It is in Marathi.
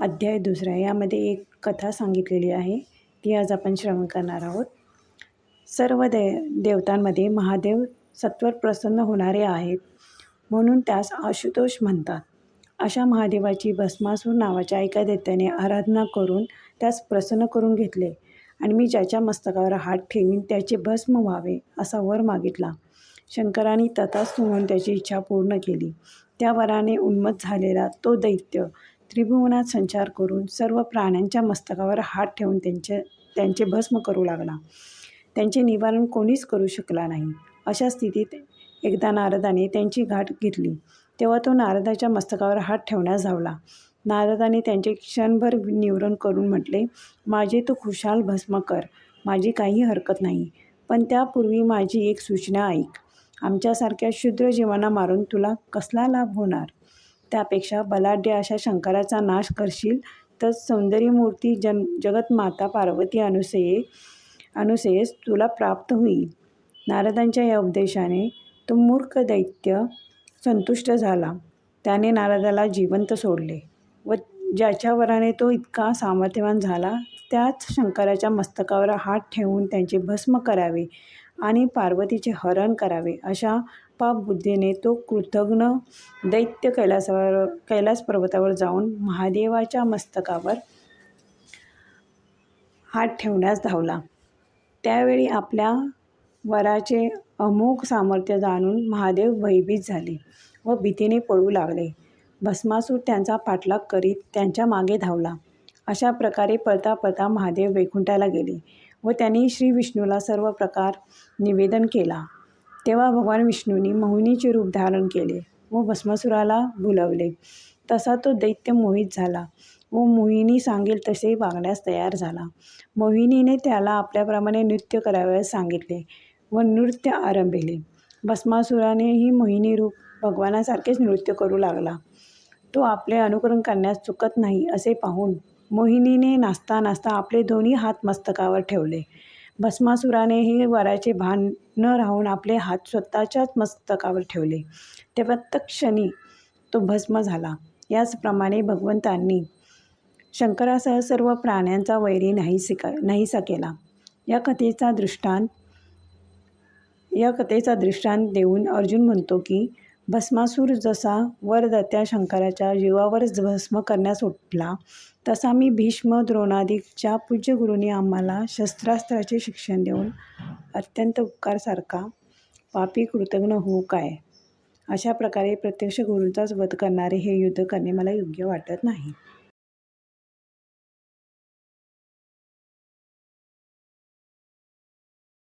अध्याय दुसरा यामध्ये एक कथा सांगितलेली आहे. ती आज आपण श्रवण करणार आहोत. सर्व दे देवतांमध्ये महादेव सत्वर प्रसन्न होणारे आहेत. म्हणून त्यास आशुतोष म्हणतात. अशा महादेवाची भस्मासूर नावाच्या एका दैत्याने आराधना करून त्यास प्रसन्न करून घेतले. आणि मी ज्याच्या मस्तकावर हात ठेवीन त्याचे भस्म व्हावे असा वर मागितला. शंकराने तथास्तु म्हणून त्याची इच्छा पूर्ण केली. त्या वराने उन्मत झालेला तो दैत्य त्रिभुवनात संचार करून सर्व प्राण्यांच्या मस्तकावर हात ठेवून त्यांचे त्यांचे भस्म करू लागला. त्यांचे निवारण कोणीच करू शकला नाही. अशा स्थितीत एकदा नारदाने त्यांची गाठ घेतली तेव्हा तो नारदाच्या मस्तकावर हात ठेवण्यास धावला. नारदाने त्यांचे क्षणभर निवरण करून म्हटले माझे तू खुशाल भस्म कर माझी काही हरकत नाही पण त्यापूर्वी माझी एक सूचना ऐक. आमच्यासारख्या क्षुद्र जीवांना मारून तुला कसला लाभ होणार? त्यापेक्षा बलाढ्य अशा शंकराचा नाश करशील तर सौंदर्यमूर्ती जन जगतमाता पार्वती अनुसये अनुसयेस तुला प्राप्त होईल. नारदांच्या या उपदेशाने तो मूर्ख दैत्य संतुष्ट झाला. त्याने नारदाला जिवंत सोडले व ज्याच्या वराने तो इतका सामर्थ्यवान झाला त्याच शंकराच्या मस्तकावर हात ठेवून त्यांचे भस्म करावे. आणि पार्वतीचे हरण करावे अशा पापबुद्धीने तो कृतघ्न दैत्य कैलासावर कैलास पर्वतावर जाऊन महादेवाच्या मस्तकावर हात ठेवण्यास धावला. त्यावेळी आपल्या वराचे अमोघ सामर्थ्य जाणून महादेव भयभीत झाले व भीतीने पळू लागले. भस्मासूर त्यांचा पाठलाग करीत त्यांच्या मागे धावला. अशा प्रकारे पळता पळता महादेव वैकुंठाला गेले. व त्यांनी श्री विष्णूला सर्व प्रकार निवेदन केला. तेव्हा भगवान विष्णूंनी मोहिनीचे रूप धारण केले व भस्मासुराला बोलवले. तसा तो दैत्य मोहित झाला व मोहिनी सांगेल तसे वागण्यास तयार झाला. मोहिनीने त्याला आपल्याप्रमाणे नृत्य करावयास सांगितले व नृत्य आरंभिले. भस्मासुरानेही मोहिनी रूप भगवानासारखेच नृत्य करू लागला. तो आपले अनुकरण करण्यास चुकत नाही असे पाहून मोहिनीने नाचता नाचता आपले दोन्ही हात मस्तकावर ठेवले. भस्मासुरानेही वराचे भान न राहून आपले हात स्वतःच्याच मस्तकावर ठेवले. तेव्हा तत्क्षणी तो भस्म झाला. याचप्रमाणे भगवंतांनी शंकरासह सर्व प्राण्यांचा वैरी नाही सिका नाहीसा केला. या कथेचा दृष्टांत या कथेचा दृष्टांत देऊन अर्जुन म्हणतो की भस्मासूर जसा वरदत्या शंकराच्या जीवावरच भस्म करण्यास उठला तसा मी भीष्म द्रोणादिकच्या पूज्य गुरूंनी आम्हाला शस्त्रास्त्राचे शिक्षण देऊन अत्यंत उपकारसारखा पापी कृतज्ञ होऊ काय? अशा प्रकारे प्रत्यक्ष गुरूंचाच वध करणारे हे युद्ध करणे मला योग्य वाटत नाही.